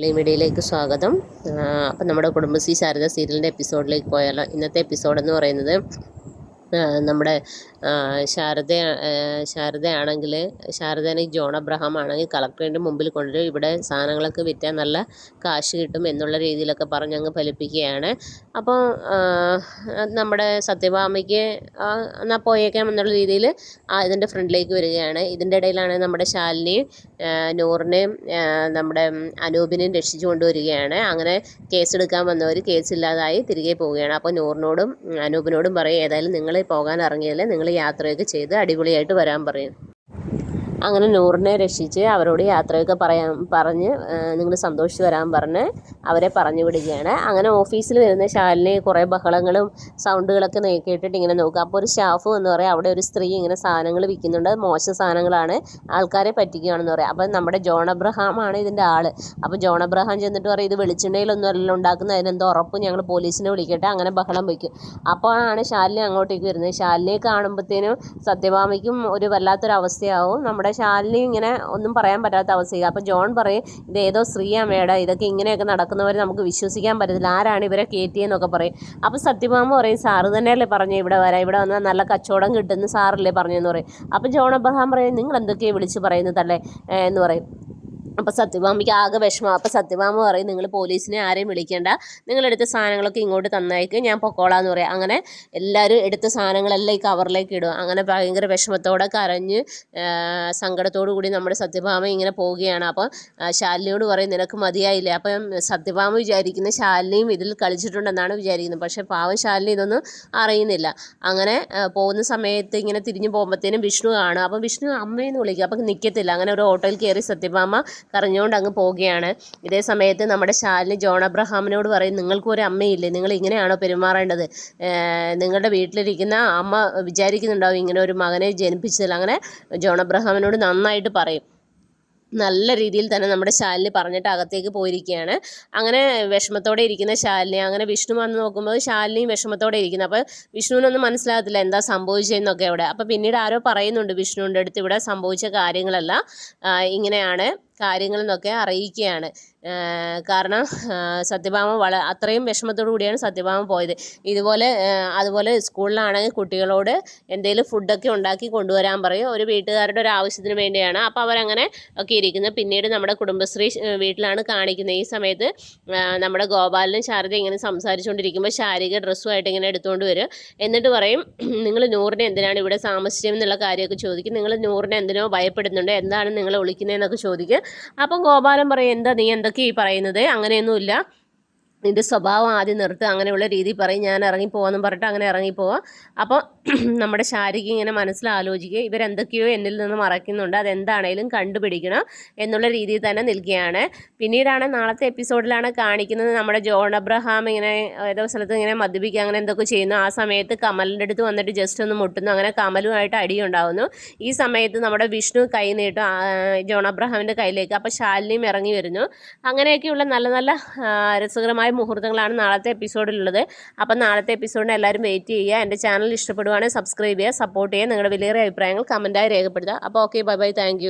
Play മീഡിയയിലേക്ക് സ്വാഗതം. അപ്പം നമ്മുടെ കുടുംബശ്രീ ശാരദ സീരിയലിന്റെ എപ്പിസോഡിലേക്ക് പോയാലോ. ഇന്നത്തെ എപ്പിസോഡ് എന്ന് പറയുന്നത് നമ്മുടെ ശാരദ ശാരദയാണെങ്കിൽ ശാരദയാണെങ്കിൽ ജോൺ അബ്രഹാം ആണെങ്കിൽ കളക്ടറേറ്റിന്റെ മുമ്പിൽ കൊണ്ടുവരും. ഇവിടെ സാധനങ്ങളൊക്കെ വിറ്റാൽ നല്ല കാശ് കിട്ടും എന്നുള്ള രീതിയിലൊക്കെ പറഞ്ഞ് അങ്ങ് ഫലിപ്പിക്കുകയാണ്. അപ്പോൾ നമ്മുടെ സത്യഭാമയ്ക്ക് എന്നാൽ പോയേക്കാം എന്നുള്ള രീതിയിൽ ഇതിന്റെ ഫ്രണ്ടിലേക്ക് വരികയാണ്. ഇതിന്റെ ഇടയിലാണ് നമ്മുടെ ശാലിനിയും നൂറിനെയും നമ്മുടെ അനൂപിനെയും രക്ഷിച്ചു കൊണ്ടുവരികയാണ്. അങ്ങനെ കേസെടുക്കാൻ വന്നവർ കേസില്ലാതായി തിരികെ പോവുകയാണ്. അപ്പോൾ നൂറിനോടും അനൂപിനോടും പറയും ഏതായാലും നിങ്ങൾ പോകാൻ ഇറങ്ങിയല്ലേ നിങ്ങൾ യാത്രയൊക്കെ ചെയ്ത് അടിപൊളിയായിട്ട് വരാൻ പറയും. അങ്ങനെ നൂറിനെ രക്ഷിച്ച് അവരോട് യാത്രയൊക്കെ പറയാൻ പറഞ്ഞ് നിങ്ങൾ സന്തോഷിച്ച് വരാൻ പറഞ്ഞ് അവരെ പറഞ്ഞു വിടുകയാണ്. അങ്ങനെ ഓഫീസിൽ വരുന്ന ശാലിനി കുറേ ബഹളങ്ങളും സൗണ്ടുകളൊക്കെ നീക്കിയിട്ടിട്ട് ഇങ്ങനെ നോക്കുക. അപ്പോൾ ഒരു സ്റ്റാഫ് എന്ന് പറയാം അവിടെ ഒരു സ്ത്രീ ഇങ്ങനെ സാധനങ്ങൾ വിൽക്കുന്നുണ്ട്. മോശ സാധനങ്ങളാണ്. ആൾക്കാരെ പറ്റിക്കുകയാണെന്ന് പറയാം. അപ്പം നമ്മുടെ ജോൺ അബ്രഹാം ആണ് ഇതിന്റെ ആൾ അപ്പോൾ ജോൺ അബ്രഹാം ചെന്നിട്ട് പറയും ഇത് വെളിച്ചെണ്ണയിലൊന്നും അല്ല ഉണ്ടാക്കുന്ന അതിനെന്തോ ഉറപ്പ് ഞങ്ങൾ പോലീസിനെ വിളിക്കട്ടെ. അങ്ങനെ ബഹളം വയ്ക്കും. ആണ് ശാലിനി അങ്ങോട്ടേക്ക് വരുന്നത്. ഷാലിനെ കാണുമ്പോഴത്തേനും സത്യഭാമയ്ക്കും ഒരു വല്ലാത്തൊരു അവസ്ഥയാവും നമ്മുടെ ശാലിനി ഇങ്ങനെ ഒന്നും പറയാൻ പറ്റാത്ത അവസ്ഥയാണ് അപ്പോൾ ജോൺ പറയും ഇത് ഏതോ സ്ത്രീയാണ് മേഡം ഇതൊക്കെ ഇങ്ങനെയൊക്കെ നടക്കുന്നവർ നമുക്ക് വിശ്വസിക്കാൻ പറ്റത്തില്ല. ആരാണ് ഇവരെ കയറ്റിയെന്നൊക്കെ പറയും. അപ്പോൾ സത്യഭാമ പറയും സാറ് തന്നെയല്ലേ പറഞ്ഞു ഇവിടെ വരാം ഇവിടെ വന്നാൽ നല്ല കച്ചവടം കിട്ടുന്ന സാറല്ലേ പറഞ്ഞെന്ന് പറയും. അപ്പോൾ ജോൺ അബ്രഹാം പറയും നിങ്ങൾ എന്തൊക്കെയാണ് വിളിച്ച് പറയുന്നതല്ലേ? എന്ന് പറയും. അപ്പോൾ സത്യഭാമയ്ക്ക് ആകെ വിഷമം. അപ്പോൾ സത്യഭാമ പറയും നിങ്ങൾ പോലീസിനെ ആരെയും വിളിക്കേണ്ട. നിങ്ങളെടുത്ത സാധനങ്ങളൊക്കെ ഇങ്ങോട്ട് തന്നേക്ക്. ഞാൻ പൊക്കോളാന്ന് പറയും. അങ്ങനെ എല്ലാവരും എടുത്ത സാധനങ്ങളെല്ലാം ഈ കവറിലേക്ക് ഇടും. അങ്ങനെ ഭയങ്കര വിഷമത്തോടെ കരഞ്ഞ് സങ്കടത്തോടു കൂടി നമ്മുടെ സത്യഭാമ ഇങ്ങനെ പോവുകയാണ്. അപ്പോൾ ആ, ശാലിനിയോട് പറയും നിനക്ക് മതിയായില്ലേ? അപ്പം സത്യഭാമ വിചാരിക്കുന്ന ശാലിനിയും ഇതിൽ കളിച്ചിട്ടുണ്ടെന്നാണ് വിചാരിക്കുന്നത്. പക്ഷേ പാവം ശാലിനി ഇതൊന്നും അറിയുന്നില്ല. അങ്ങനെ പോകുന്ന സമയത്ത് ഇങ്ങനെ തിരിഞ്ഞു പോകുമ്പോഴത്തേനും വിഷ്ണു കാണും. അപ്പം വിഷ്ണു അമ്മയെന്ന് വിളിക്കും. അപ്പം നിൽക്കത്തില്ല അങ്ങനെ ഒരു ഓട്ടോയിൽ കയറി സത്യഭാമ കരഞ്ഞുകൊണ്ട് അങ്ങ് പോവുകയാണ്. ഇതേ സമയത്ത് നമ്മുടെ ശാലിനി ജോൺ അബ്രഹാമിനോട് പറയും നിങ്ങൾക്കും ഒരു അമ്മയില്ലേ? നിങ്ങൾ ഇങ്ങനെയാണോ പെരുമാറേണ്ടത്? നിങ്ങളുടെ വീട്ടിലിരിക്കുന്ന അമ്മ വിചാരിക്കുന്നുണ്ടാവും ഇങ്ങനെ ഒരു മകനെ ജനിപ്പിച്ചതിൽ. അങ്ങനെ ജോൺ അബ്രഹാമിനോട് നന്നായിട്ട് പറയും. നല്ല രീതിയിൽ തന്നെ നമ്മുടെ ശാലിനി പറഞ്ഞിട്ട് അകത്തേക്ക് പോയിരിക്കുകയാണ്. അങ്ങനെ വിഷമത്തോടെ ഇരിക്കുന്ന ശാലിനി അങ്ങനെ വിഷ്ണു വന്ന് നോക്കുമ്പോൾ ശാലിനിയും വിഷമത്തോടെ ഇരിക്കുന്നു. അപ്പോൾ വിഷ്ണുവിനൊന്നും മനസ്സിലാകത്തില്ല എന്താ സംഭവിച്ചതെന്നൊക്കെ അവിടെ. അപ്പോൾ പിന്നീട് ആരോ പറയുന്നുണ്ട് വിഷ്ണുവിന്റെ അടുത്ത് ഇവിടെ സംഭവിച്ച കാര്യങ്ങളല്ല ആ, കാര്യങ്ങളെന്നൊക്കെ അറിയിക്കുകയാണ്. കാരണം സത്യഭാമ വള അത്രയും വിഷമത്തോടു കൂടിയാണ് സത്യഭാമ പോയത്. ഇതുപോലെ അതുപോലെ സ്കൂളിലാണെങ്കിൽ കുട്ടികളോട് എന്തെങ്കിലും ഫുഡൊക്കെ ഉണ്ടാക്കി കൊണ്ടുവരാൻ പറയും. ഒരു വീട്ടുകാരുടെ ഒരു ആവശ്യത്തിന് വേണ്ടിയാണ്. അപ്പോൾ അവരങ്ങനെ ഒക്കെ ഇരിക്കുന്നത്. പിന്നീട് നമ്മുടെ കുടുംബശ്രീ വീട്ടിലാണ് കാണിക്കുന്നത്. ഈ സമയത്ത് നമ്മുടെ ഗോപാലനും ശാരദ ഇങ്ങനെ സംസാരിച്ചുകൊണ്ടിരിക്കുമ്പോൾ ശാരിക ഡ്രസ്സുമായിട്ട് ഇങ്ങനെ എടുത്തുകൊണ്ട് വരും. എന്നിട്ട് പറയും നിങ്ങൾ നൂറിനെ എന്തിനാണ് ഇവിടെ താമസിച്ചതെന്നുള്ള കാര്യമൊക്കെ ചോദിക്കും. നിങ്ങൾ നൂറിനെ എന്തിനോ ഭയപ്പെടുന്നുണ്ട്. എന്താണ് നിങ്ങളെ വിളിക്കുന്നതെന്നൊക്കെ ചോദിക്കും. അപ്പം ഗോപാലൻ പറയും എന്താ നീ എന്തൊക്കെ ഈ പറയുന്നത്? അങ്ങനെയൊന്നുമില്ല. നിന്റെ സ്വഭാവം ആദ്യം നിർത്തുക അങ്ങനെയുള്ള രീതി പറയും. ഞാൻ ഇറങ്ങിപ്പോവാന്നും പറഞ്ഞിട്ട് അങ്ങനെ ഇറങ്ങിപ്പോവാം. അപ്പോൾ നമ്മുടെ ശാരിക ഇങ്ങനെ മനസ്സിലാലോചിക്കുക. ഇവരെന്തൊക്കെയോ എന്നിൽ നിന്ന് മറയ്ക്കുന്നുണ്ട്. അതെന്താണേലും കണ്ടുപിടിക്കണം എന്നുള്ള രീതിയിൽ തന്നെ നിൽക്കുകയാണ്. പിന്നീടാണ് നാളത്തെ എപ്പിസോഡിലാണ് കാണിക്കുന്നത് നമ്മുടെ ജോൺ അബ്രഹാം ഇങ്ങനെ ഏതോ സ്ഥലത്ത് ഇങ്ങനെ മദ്യപിക്കുക അങ്ങനെ എന്തൊക്കെ ചെയ്യുന്നു. ആ സമയത്ത് കമലിന്റെ അടുത്ത് വന്നിട്ട് ജസ്റ്റ് ഒന്ന് മുട്ടുന്നു. അങ്ങനെ കമലുമായിട്ട് അടിയുണ്ടാവുന്നു ഈ സമയത്ത് നമ്മുടെ വിഷ്ണു കൈ നീട്ടും ജോൺ അബ്രഹാമിന്റെ കയ്യിലേക്ക് അപ്പോൾ ശാലിനിയും ഇറങ്ങി വരുന്നു. അങ്ങനെയൊക്കെയുള്ള നല്ല നല്ല രസകരമായ മുഹൂർത്തങ്ങളാണ് നാളത്തെ എപ്പിസോഡിലുള്ളത്. അപ്പം നാളത്തെ എപ്പിസോഡിന് എല്ലാവരും വെയിറ്റ് ചെയ്യുക. എന്റെ ചാനൽ ഇഷ്ടപ്പെടുവാണെങ്കിൽ സബ്സ്ക്രൈബ് ചെയ്യുക സപ്പോർട്ട് ചെയ്യുക. നിങ്ങളുടെ വിലയേറിയ അഭിപ്രായങ്ങൾ കമന്റായി രേഖപ്പെടുത്തുക. അപ്പോൾ ഓക്കെ ബൈ ബൈ താങ്ക്